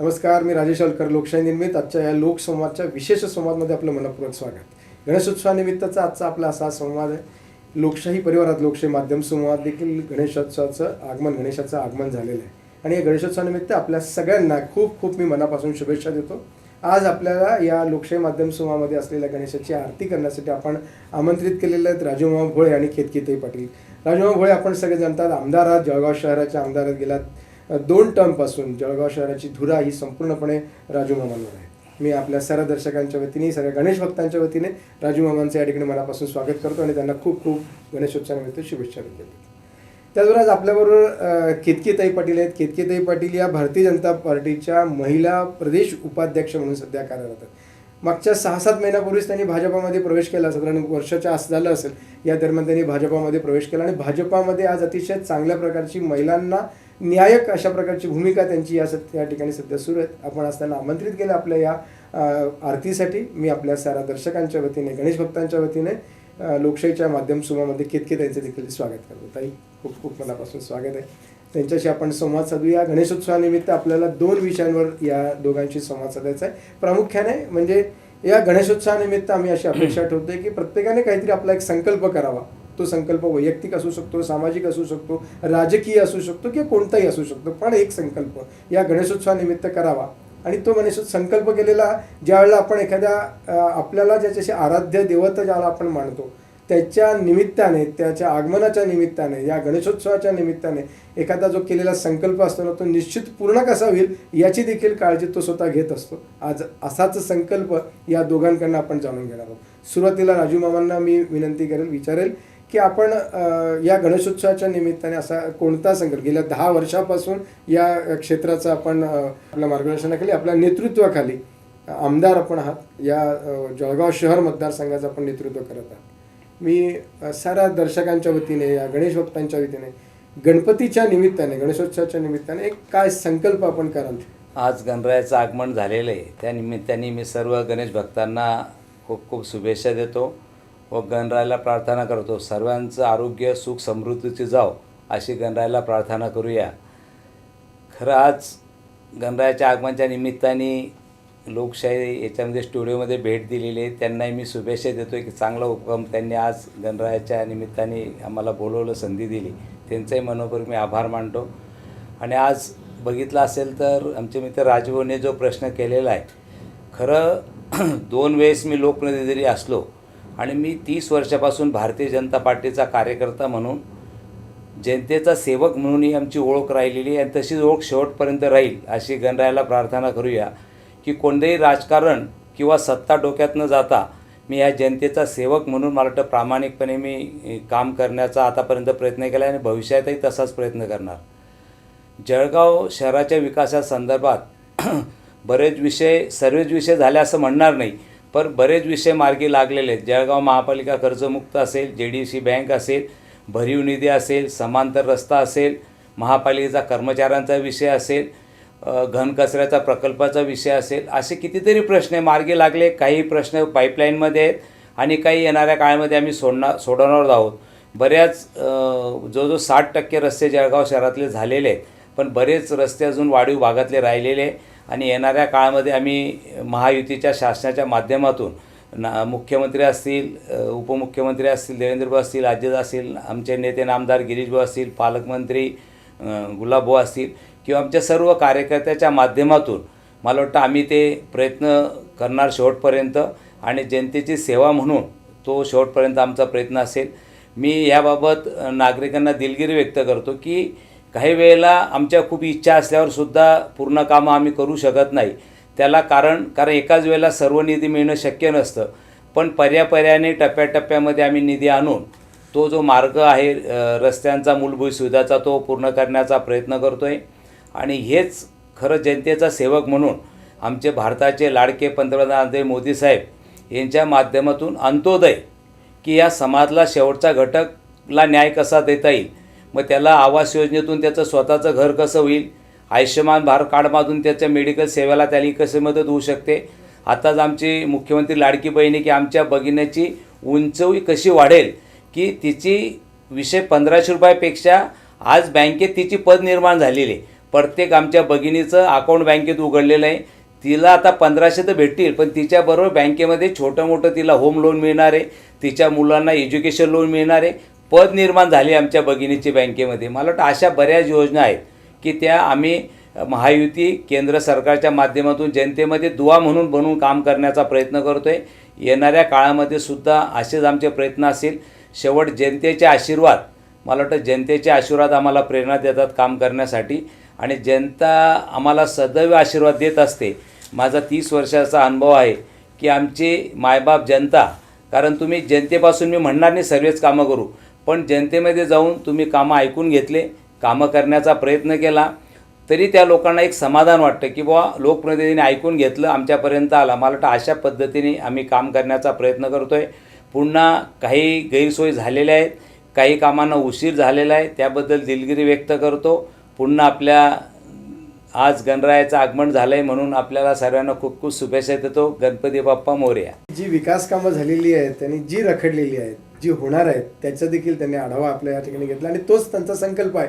नमस्कार मी राजेश अलकर लोकशाही निर्मित. आजच्या या लोकसंवादच्या विशेष संवादमध्ये आपलं मनपूर्वक स्वागत. गणेशोत्सवानिमित्तचा आजचा आपला असा संवाद आहे. लोकशाही परिवारात लोकशाही माध्यम संवाद देखील गणेशोत्सवाचं आगमन गणेशाचं आगमन झालेलं आहे. आणि या गणेशोत्सवानिमित्त आपल्या सगळ्यांना खूप खूप मी मनापासून शुभेच्छा देतो. आज आपल्याला या लोकशाही माध्यम समूहामध्ये असलेल्या गणेशाची आरती करण्यासाठी आपण आमंत्रित केलेले आहेत राजूमामा भोळे आणि केतकीताई पाटील. राजूमामा भोळे आपण सगळे जाणतात आमदार आहात जळगाव शहराच्या आमदारात गेलात. दोन टर्मपासून जळगाव शहराची धुरा ही संपूर्णपणे राजू मामांवर आहे. मी आपल्या सर्व दर्शकांच्या वतीने सगळ्या गणेश भक्तांच्या वतीने राजू मामांचं या ठिकाणी मनापासून स्वागत करतो आणि त्यांना खूप खूप गणेशोत्सवानिमित्त शुभेच्छा देतो. त्याचबरोबर आज आपल्याबरोबर केतकीताई पाटील आहेत. केतकीताई पाटील या भारतीय जनता पार्टीच्या महिला प्रदेश उपाध्यक्ष म्हणून सध्या कार्यरत आहेत. मागच्या सहा सात महिन्यापूर्वीच त्यांनी भाजपामध्ये प्रवेश केला साधारण वर्षाच्या आस झालं असेल या दरम्यान त्यांनी भाजपामध्ये प्रवेश केला आणि भाजपामध्ये आज अतिशय चांगल्या प्रकारची महिलांना न्यायक अशा प्रकारची भूमिका त्यांची या सत या ठिकाणी सध्या सुरू आहेत. आपण आज त्यांना आमंत्रित केलं आपल्या या आरतीसाठी. मी आपल्या साऱ्या दर्शकांच्या वतीने गणेश भक्तांच्या वतीने लोकशाहीच्या माध्यम समूहामध्ये केतके त्यांचे देखील स्वागत करतो. ताई खूप खूप मनापासून स्वागत आहे. त्यांच्याशी आपण संवाद साधूया. गणेशोत्सवानिमित्त आपल्याला दोन विषयांवर या दोघांशी संवाद साधायचा आहे. प्रामुख्याने म्हणजे या गणेशोत्सवानिमित्त आम्ही अशी अपेक्षा ठेवतोय की प्रत्येकाने काहीतरी आपला एक संकल्प करावा. तो संकल्प वैयक्तिक असू शकतो सामाजिक असू शकतो राजकीय असू शकतो किंवा कोणताही असू शकतो पण एक संकल्प या गणेशोत्सवानिमित्त करावा. आणि तो गणेशोत्सव संकल्प केलेला ज्यावेळेला आपण एखाद्या आपल्याला ज्याच्याशी आराध्य देवता ज्याला आपण मानतो त्याच्या निमित्ताने त्याच्या आगमनाच्या निमित्ताने या गणेशोत्सवाच्या निमित्ताने एखादा जो केलेला संकल्प असतो ना तो निश्चित पूर्ण कसा होईल याची देखील काळजी तो स्वतः घेत असतो. आज असाच संकल्प या दोघांकडनं आपण जाणून घेणार आहोत. सुरुवातीला राजू मामांना मी विनंती करेल विचारेल की आपण या गणेशोत्सवाच्या निमित्ताने असा कोणता संकल्प गेल्या दहा वर्षापासून या क्षेत्राचं आपण आपल्या मार्गदर्शनाखाली आपल्या नेतृत्वाखाली आमदार आपण आहात या जळगाव शहर मतदारसंघाचं आपण नेतृत्व करत आहात. मी साऱ्या दर्शकांच्या वतीने या गणेश भक्तांच्या वतीने गणपतीच्या निमित्ताने गणेशोत्सवाच्या निमित्ताने एक काय संकल्प आपण कराल? आज गणरायाचं आगमन झालेलं आहे. त्या निमित्ताने मी सर्व गणेश भक्तांना खूप खूप शुभेच्छा देतो. व गणरायाला प्रार्थना करतो. सर्वांचं आरोग्य सुख समृद्धीची जाव अशी गणरायाला प्रार्थना करूया. खरं आज गणरायाच्या आगमनाच्या निमित्ताने लोकशाही याच्यामध्ये स्टुडिओमध्ये भेट दिलेली आहे. त्यांनाही मी शुभेच्छा देतो की चांगला उपक्रम त्यांनी आज गणरायाच्या निमित्ताने आम्हाला बोलवलं संधी दिली. त्यांचाही मनोपूर्वक मी आभार मानतो. आणि आज बघितलं असेल तर आमचे मित्र राजभवने जो प्रश्न केलेला आहे खरं दोन वेळेस मी लोकप्रतिनिधी जरी असलो आणि मी तीस वर्षापासून भारतीय जनता पार्टीचा कार्यकर्ता म्हणून जनतेचा सेवक म्हणून ही आमची ओळख राहिलेली आहे. आणि तशीच ओळख शेवटपर्यंत राहील अशी गणरायाला प्रार्थना करूया की कोणतेही राजकारण किंवा सत्ता डोक्यात न जाता मी या जनतेचा सेवक म्हणून मला वाटतं प्रामाणिकपणे मी काम करण्याचा आतापर्यंत प्रयत्न केला आहे आणि भविष्यातही तसाच प्रयत्न करणार. जळगाव शहराच्या विकासासंदर्भात बरेच विषय सर्वच विषय झाले असं म्हणणार नाही. पर बरेच विषय मार्गी लागलेले आहेत. जळगाव महापालिका कर्जमुक्त असेल जे डी सी बँक असेल भरीव निधी असेल समांतर रस्ता असेल महापालिकेचा कर्मचाऱ्यांचा विषय असेल घनकचऱ्याचा प्रकल्पाचा विषय असेल असे कितीतरी प्रश्न मार्गी लागले काही प्रश्न पाईपलाईनमध्ये आहेत आणि काही येणाऱ्या काळामध्ये आम्ही सोडणार सोडवणार आहोत. बऱ्याच जो जो साठ टक्के रस्ते जळगाव शहरातले झालेले आहेत. पण बरेच रस्ते अजून वाढीव भागातले राहिलेले आणि येणाऱ्या काळामध्ये आम्ही महायुतीच्या शासनाच्या माध्यमातून ना मुख्यमंत्री असतील उपमुख्यमंत्री असतील देवेंद्रभाऊ असतील अजित असतील आमचे नेते नामदार गिरीशभाऊ असतील पालकमंत्री गुलाबभाऊ असतील किंवा आमच्या सर्व कार्यकर्त्याच्या माध्यमातून मला वाटतं आम्ही ते प्रयत्न करणार शेवटपर्यंत. आणि जनतेची सेवा म्हणून तो शेवटपर्यंत आमचा प्रयत्न असेल. मी याबाबत नागरिकांना दिलगिरी व्यक्त करतो की काही वेळेला आमच्या खूप इच्छा असल्यावरसुद्धा पूर्ण कामं आम्ही करू शकत नाही. त्याला कारण कारण एकाच वेळेला सर्व निधी मिळणं शक्य नसतं. पण पर्यापर्याने टप्प्याटप्प्यामध्ये आम्ही निधी आणून तो जो मार्ग आहे रस्त्यांचा मूलभूत सुविधाचा तो पूर्ण करण्याचा प्रयत्न करतो आहे आणि हेच खरं जनतेचा सेवक म्हणून आमचे भारताचे लाडके पंतप्रधान नरेंद्र मोदी साहेब यांच्या माध्यमातून अंत्योदय की या समाजाला शेवटचा घटकला न्याय कसा देता येईल? मग त्याला आवास योजनेतून त्याचं स्वतःचं घर कसं होईल? आयुष्यमान भारत कार्डमधून त्याच्या मेडिकल सेवेला त्याला कशी मदत होऊ शकते? आताच आमची मुख्यमंत्री लाडकी बहिणी की आमच्या भगिनीची उंचवी कशी वाढेल? की तिची विषय पंधराशे रुपयापेक्षा आज बँकेत तिची पद निर्माण झालेली आहे. प्रत्येक आमच्या भगिनीचं अकाउंट बँकेत उघडलेलं आहे. तिला आता पंधराशे तर भेटतील पण तिच्याबरोबर बँकेमध्ये छोटं मोठं तिला होम लोन मिळणार आहे. तिच्या मुलांना एज्युकेशन लोन मिळणार आहे. पद निर्माण झाली आमच्या भगिनीची बँकेमध्ये. मला वाटतं अशा बऱ्याच योजना आहेत की त्या आम्ही महायुती केंद्र सरकारच्या माध्यमातून जनतेमध्ये दुवा म्हणून बनवून काम करण्याचा प्रयत्न करतो आहे येणाऱ्या काळामध्ये सुद्धा असेच आमचे प्रयत्न असतील. शेवट जनतेचे आशीर्वाद मला वाटतं जनतेचे आशीर्वाद आम्हाला प्रेरणा देतात काम करण्यासाठी. आणि जनता आम्हाला सदैव आशीर्वाद देत असते. माझा तीस वर्षाचा अनुभव आहे की आमची मायबाप जनता कारण तुम्ही जनतेपासून मी म्हणणार नाही सर्वच कामं करू. पण जनतेमध्ये जाऊन तुम्ही कामं ऐकून घेतले कामं करण्याचा प्रयत्न केला तरी त्या लोकांना एक समाधान वाटतं की बुवा लोकप्रतिनिधीने ऐकून घेतलं आमच्यापर्यंत आला. मला वाटतं अशा पद्धतीने आम्ही काम करण्याचा प्रयत्न करतो आहे पुन्हा काही गैरसोयी झालेल्या आहेत काही कामांना उशीर झालेला आहे त्याबद्दल दिलगिरी व्यक्त करतो. पुन्हा आपल्या आज गणरायाचं आगमन झालं आहे म्हणून आपल्याला सर्वांना खूप खूप शुभेच्छा देतो. गणपती बाप्पा मोर्या. जी विकास कामं झालेली आहेत त्यांनी जी रखडलेली आहेत जी होणार आहेत त्याचा देखील त्यांनी आढावा आपल्या या ठिकाणी घेतला. आणि तोच त्यांचा संकल्प आहे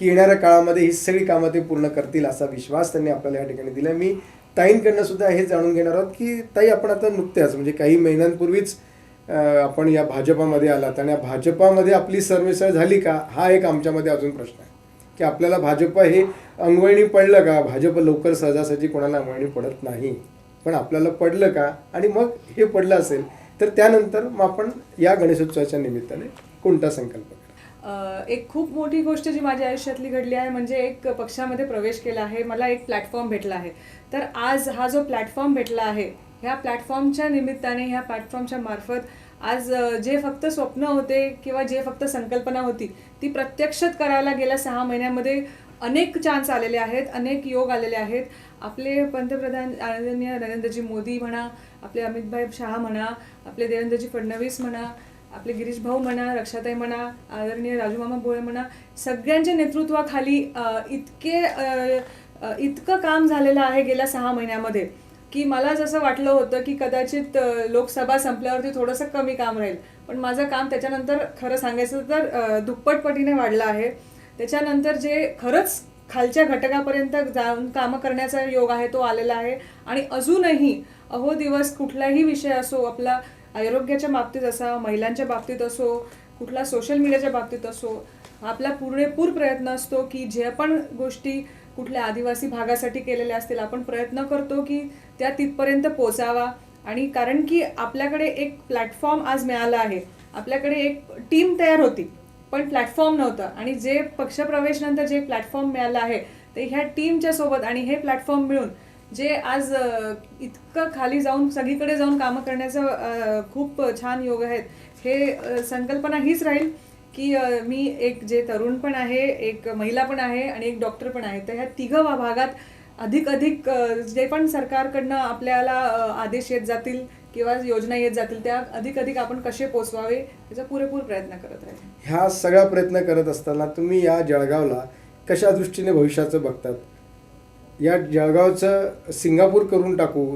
की येणाऱ्या काळामध्ये ही सगळी कामं ते पूर्ण करतील असा विश्वास त्यांनी आपल्याला या ठिकाणी दिला मी ताईंकडनं सुद्धा हे जाणून घेणार आहोत की ताई आपण आता नुकत्याच म्हणजे काही महिन्यांपूर्वीच आपण या भाजपामध्ये आलात आणि या भाजपामध्ये आपली सर्वेसळ झाली का? हा एक आमच्यामध्ये अजून प्रश्न आहे. की आपल्याला भाजप हे अंगवळणी पडलं का? भाजप लवकर सहजासहजी कोणाला अंगवळणी पडत नाही. पण आपल्याला पडलं का? आणि मग हे पडलं असेल तर त्यानंतर मग आपण या गणेशोत्सवाच्या निमित्ताने कोणता संकल्प एक खूप मोठी गोष्ट जी माझ्या आयुष्यातली घडली आहे म्हणजे एक पक्षामध्ये प्रवेश केला आहे मला एक प्लॅटफॉर्म भेटला आहे. तर आज हा जो प्लॅटफॉर्म भेटला आहे ह्या प्लॅटफॉर्मच्या निमित्ताने ह्या प्लॅटफॉर्मच्या मार्फत आज जे फक्त स्वप्न होते किंवा जे फक्त संकल्पना होती ती प्रत्यक्षात करायला गेल्या सहा महिन्यामध्ये अनेक चान्स आलेले आहेत अनेक योग आलेले आहेत. आपले पंतप्रधान आदरणीय नरेंद्रजी मोदी म्हणा आपले अमितभाई शहा म्हणा आपले देवेंद्रजी फडणवीस म्हणा आपले गिरीश भाऊ म्हणा रक्षाताई म्हणा आदरणीय राजूमामा भोळे म्हणा सगळ्यांच्या नेतृत्वाखाली इतके इतकं काम झालेलं आहे गेल्या सहा महिन्यामध्ये की मला जसं वाटलं होतं की कदाचित लोकसभा संपल्यावरती थोडंसं कमी काम राहील. पण माझं काम त्याच्यानंतर खरं सांगायचं तर दुप्पट दुप्पटपटीने वाढलं आहे. त्याच्यानंतर जे खरंच खालच्या घटकापर्यंत जाऊन कामं करण्याचा योग आहे तो आलेला आहे. आणि अजूनही अहो दिवस कुठलाही विषय असो आपला आरोग्याच्या बाबतीत असा महिलांच्या बाबतीत असो कुठला सोशल मीडियाच्या बाबतीत असो आपला पुरेपूर प्रयत्न असतो की जे पण गोष्टी कुठल्या आदिवासी भागासाठी केलेल्या असतील आपण प्रयत्न करतो की त्या तिथपर्यंत पोचावा. आणि कारण की आपल्याकडे एक प्लॅटफॉर्म आज मिळाला आहे. आपल्याकडे एक टीम तयार होती. पण प्लॅटफॉर्म नव्हतं. आणि जे पक्षप्रवेशनंतर जे प्लॅटफॉर्म मिळालं आहे ते ह्या टीमच्या सोबत आणि हे प्लॅटफॉर्म मिळून जे आज इतकं खाली जाऊन सगळीकडे जाऊन कामं करण्याचं खूप छान योग आहेत. हे संकल्पना हीच राहील की मी एक जे तरुण पण आहे एक महिला पण आहे आणि एक डॉक्टर पण आहे. तर ह्या तिघं भागात अधिक अधिक जे पण सरकारकडनं आपल्याला आदेश येत जातील किंवा योजना येत जातील त्या अधिक अधिक आपण कसे पोचवावे याचा पुरेपूर प्रयत्न करत आहे ह्या सगळा प्रयत्न करत असताना तुम्ही या जळगावला कशा दृष्टीने भविष्याचं बघतात? या जळगावचं सिंगापूर करून टाकू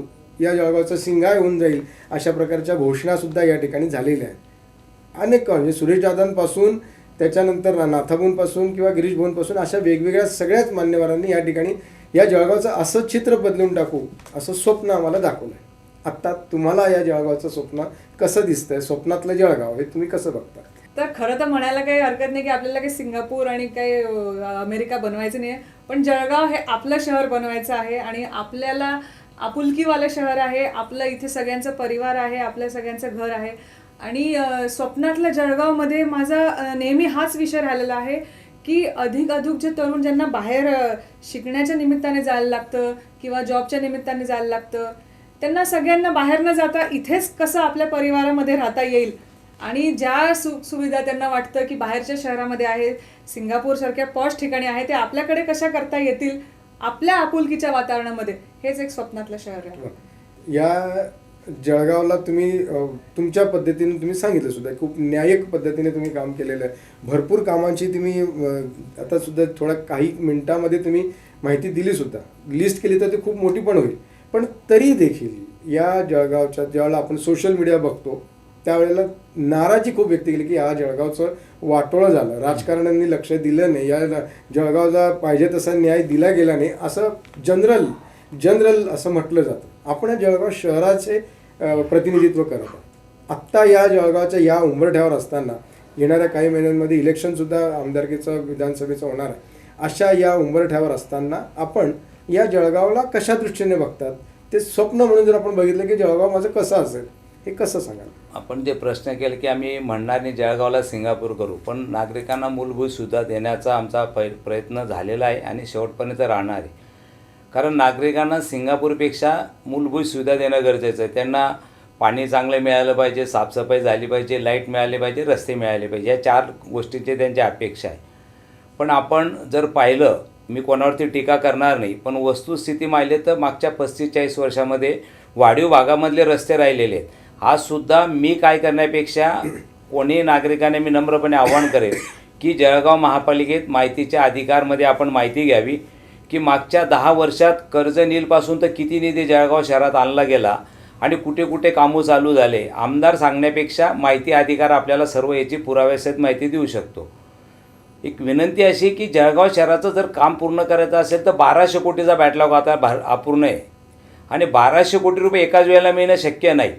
या जळगावचं सिंगाय होऊन जाईल अशा प्रकारच्या घोषणासुद्धा या ठिकाणी झालेल्या आहेत. अनेक म्हणजे सुरेश दादांपासून त्याच्यानंतर ना- किंवा गिरीश भुवनपासून अशा वेगवेगळ्या सगळ्याच मान्यवरांनी या ठिकाणी या जळगावचं असं चित्र बदलून टाकू असं स्वप्न आम्हाला दाखवलं आहे आत्ता तुम्हाला या जळगावचं स्वप्न कसं दिसतंय? स्वप्नातलं जळगाव हे तुम्ही कसं बघता? तर खरं तर म्हणायला काही हरकत नाही की आपल्याला काही सिंगापूर आणि काही अमेरिका बनवायचं नाही पण जळगाव हे आपलं शहर बनवायचं आहे आणि आपल्याला आपुलकीवालं शहर आहे आपलं इथे सगळ्यांचं परिवार आहे आपल्या सगळ्यांचं घर आहे. आणि स्वप्नातल्या जळगावमध्ये माझा नेहमी हाच विषय राहिलेला आहे की अधिक अधिक जे तरुण ज्यांना बाहेर शिकण्याच्या निमित्ताने जायला लागतं किंवा जॉबच्या निमित्ताने जायला लागतं त्यांना सगळ्यांना बाहेर न जाता इथेच कसं आपल्या परिवारामध्ये राहता येईल? आणि ज्या सु सुविधा त्यांना वाटतं की बाहेरच्या शहरामध्ये आहे सिंगापूरसारख्या पॉश ठिकाणी आहे ते आपल्याकडे कशा करता येतील? आपल्या आपुलकीच्या वातावरणामध्ये. हेच एक स्वप्नातलं शहर आहे. या जळगावला तुम्ही तुमच्या पद्धतीने तुम्ही सांगितलं सुद्धा खूप न्यायिक पद्धतीने तुम्ही काम केलेलं आहे. भरपूर कामांची तुम्ही आता सुद्धा थोडा काही मिनिटामध्ये तुम्ही माहिती दिली सुद्धा. लिस्ट केली तर ती खूप मोठी पण होईल. पण तरी देखील या जळगावच्या ज्यावेळेला आपण सोशल मीडिया बघतो त्यावेळेला नाराजी खूप व्यक्त केली की हा जळगावचं वाटोळं झालं. राजकारण्यांनी लक्ष दिलं नाही. या जळगावला पाहिजे तसा न्याय दिला गेला नाही. असं जनरल जनरल असं म्हटलं जातं. आपण या जळगाव शहराचे प्रतिनिधित्व करत आहोत. आत्ता या जळगावच्या या उंबरठ्यावर असताना येणाऱ्या काही महिन्यांमध्ये इलेक्शनसुद्धा आमदारकीचं विधानसभेचं होणार आहे. अशा या उंबरठ्यावर असताना आपण या जळगावला कशा दृष्टीने बघतात? ते स्वप्न म्हणून जर आपण बघितलं की जळगाव माझं कसं असेल हे कसं सांगाल? आपण जे प्रश्न केले की आम्ही म्हणणार नाही जळगावला सिंगापूर करू पण नागरिकांना मूलभूत सुविधा देण्याचा आमचा पै प्रयत्न झालेला आहे आणि शेवटपर्यंत राहणार आहे. कारण नागरिकांना सिंगापूरपेक्षा मूलभूत सुविधा देणं गरजेचं आहे. त्यांना पाणी चांगलं मिळालं पाहिजे साफसफाई झाली पाहिजे लाइट मिळाली पाहिजे रस्ते मिळाले पाहिजे. या चार गोष्टींची त्यांची अपेक्षा आहे. पण आपण जर पाहिलं मी कोणावरती टीका करणार नाही पण वस्तुस्थिती माहिली तर मागच्या पस्तीस चाळीस वर्षामध्ये वाढीव भागामधले रस्ते राहिलेले आहेत. आज सुद्धा मी काय करण्यापेक्षा कोणी नागरिकाने मी नम्रपणे आव्हान करेल की जळगाव महापालिकेत माहितीच्या अधिकारमध्ये आपण माहिती घ्यावी की मागच्या दहा वर्षात कर्ज नीलपासून तर किती निधी जळगाव शहरात आणला गेला आणि कुठे कुठे कामं चालू झाले आमदार सांगण्यापेक्षा माहिती अधिकार आपल्याला सर्व याची पुराव्यासहित माहिती देऊ शकतो. एक विनंती अशी की जळगाव शहराचं जर काम पूर्ण करायचं असेल तर बाराशे कोटीचा बॅटलॉग आता भा अपूर्ण आहे. आणि बाराशे कोटी रुपये एकाच वेळेला मिळणं शक्य नाही.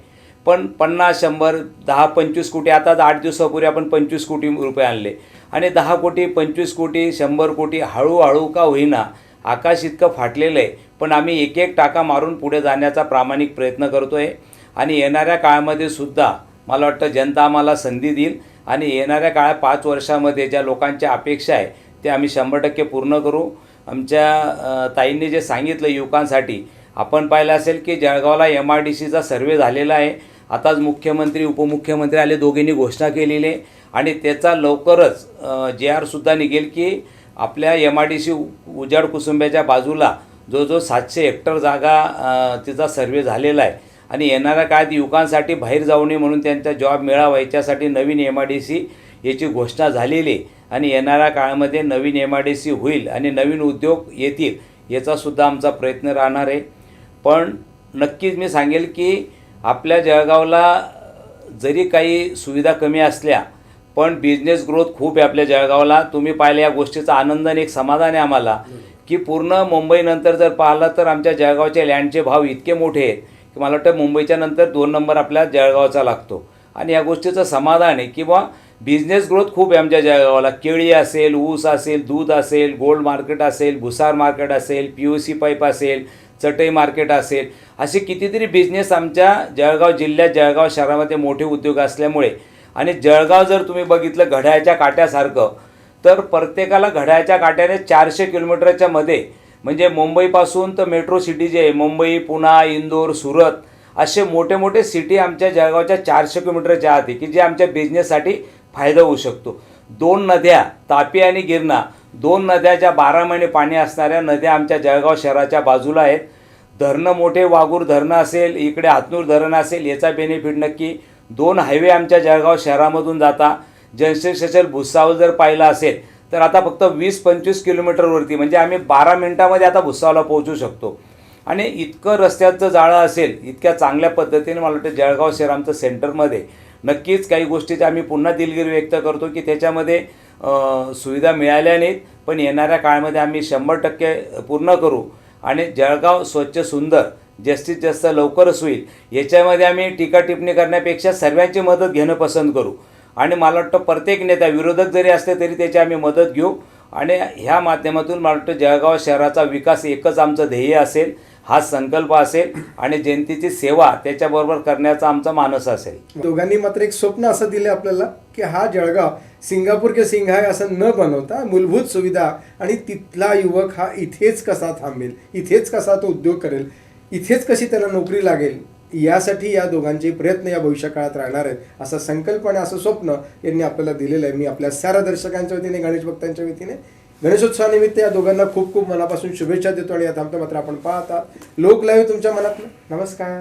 पण पन्नास शंभर दहा पंचवीस कोटी आता आठ दिवसापूर्वी आपण पंचवीस कोटी रुपये आणले. आणि दहा कोटी पंचवीस कोटी शंभर कोटी हळूहळू का होईना आकाश इतकं फाटलेलं आहे. पण आम्ही एक एक टाका मारून पुढे जाण्याचा प्रामाणिक प्रयत्न करतो आहे आणि येणाऱ्या काळामध्ये सुद्धा मला वाटतं जनता आम्हाला संधी देईल. आणि येणाऱ्या काळात पाच वर्षामध्ये ज्या लोकांच्या अपेक्षा आहे ते आम्ही शंभर टक्के पूर्ण करू. आमच्या ताईंनी जे सांगितलं युवकांसाठी आपण पाहिलं असेल की जळगावला एम आर डी सीचा सर्वे झालेला आहे. आताच मुख्यमंत्री उपमुख्यमंत्री आले दोघींनी घोषणा केलेली आहे. आणि त्याचा लवकरच जे आरसुद्धा निघेल की आपल्या एम आर डी सी उजाड कुसुंब्याच्या बाजूला जो जो सातशे हेक्टर जागा तिचा सर्वे झालेला आहे. आणि येणाऱ्या काळात युवकांसाठी बाहेर जाऊ नये म्हणून त्यांचा जॉब मिळावा याच्यासाठी नवीन एम आय डी सी याची घोषणा झालेली आहे. आणि येणाऱ्या काळामध्ये नवीन एम आय डी सी होईल आणि नवीन उद्योग येतील याचासुद्धा आमचा प्रयत्न राहणार आहे. पण नक्कीच मी सांगेल की आपल्या जळगावला जरी काही सुविधा कमी असल्या पण बिझनेस ग्रोथ खूप आहे आपल्या जळगावला. तुम्ही पाहिले या गोष्टीचा आनंद आणि एक समाधान आहे आम्हाला की पूर्ण मुंबईनंतर जर पाहिलं तर आमच्या जळगावच्या लँडचे भाव इतके मोठे आहेत. की मला वाटतं मुंबईच्या नंतर दोन नंबर आपल्या जळगावचा लागतो. आणि या गोष्टीचं समाधान आहे किंवा बिझनेस ग्रोथ खूप आहे आमच्या जळगावाला. केळी असेल ऊस असेल दूध असेल गोल्ड मार्केट असेल भुसार मार्केट असेल पी यू सी पाईप असेल चटई मार्केट असेल. असे कितीतरी बिझनेस आमच्या जळगाव जिल्ह्यात जळगाव शहरामध्ये मोठे उद्योग असल्यामुळे आणि जळगाव जर तुम्ही बघितलं घड्याळच्या काट्यासारखं तर प्रत्येकाला घड्याळच्या काट्याने चारशे किलोमीटरच्या मध्ये म्हणजे मुंबईपासून तर मेट्रो सिटी जे आहे मुंबई पुणा इंदोर सुरत असे मोठे मोठे सिटी आमच्या जळगावच्या चारशे किलोमीटरच्या आत आहे की जे आमच्या बिझनेससाठी फायदा होऊ शकतो. दोन नद्या तापी आणि गिरणा दोन नद्याच्या बारा महिने पाणी असणाऱ्या नद्या आमच्या जळगाव शहराच्या बाजूला आहेत. धरणं मोठे वागूर धरणं असेल इकडे हातनूर धरण असेल याचा बेनिफिट नक्की दोन हायवे आमच्या जळगाव शहरामधून जाता. जंक्शन भुसावळ जर पाहिलं असेल तर आता फक्त वीस पंचवीस किलोमीटरवरती म्हणजे आम्ही बारा मिनटामध्ये आता भुसावला पोहोचू शकतो. आणि इतकं रस्त्याचं जाळं असेल इतक्या चांगल्या पद्धतीने मला वाटतं जळगाव शहर आमचं सेंटरमध्ये नक्कीच काही गोष्टीची आम्ही पुन्हा दिलगिरी व्यक्त करतो की त्याच्यामध्ये सुविधा मिळाल्या नाहीत पण येणाऱ्या काळामध्ये आम्ही शंभर टक्के पूर्ण करू. आणि जळगाव स्वच्छ सुंदर जास्तीत जास्त लवकरच होईल याच्यामध्ये आम्ही टीका टिप्पणी करण्यापेक्षा सर्वांची मदत घेणं पसंत करू. आणि मला वाटतं प्रत्येक नेता विरोधक जरी असले तरी त्याची आम्ही मदत घेऊ. आणि ह्या माध्यमातून मला वाटतं जळगाव शहराचा विकास एकच आमचं ध्येय असेल हा संकल्प असेल आणि जनतेची सेवा त्याच्याबरोबर करण्याचा आमचा मानस असेल. दोघांनी मात्र एक स्वप्न असं दिलं आपल्याला की हा जळगाव सिंगापूर के सिंघाय असं न बनवता मूलभूत सुविधा आणि तिथला युवक हा इथेच कसा थांबेल इथेच कसा तो उद्योग करेल इथेच कशी त्याला नोकरी लागेल यासाठी या दोघांचे प्रयत्न या भविष्यकाळात राहणार आहेत. असा संकल्प आणि असं स्वप्न यांनी आपल्याला दिलेलं आहे. मी आपल्या साऱ्या दर्शकांच्या वतीने गणेश भक्तांच्या वतीने गणेशोत्सवानिमित्त या दोघांना खूप खूप मनापासून शुभेच्छा देतो आणि या थांबतो मात्र आपण पाहता. लोक तुमच्या मनात नमस्कार.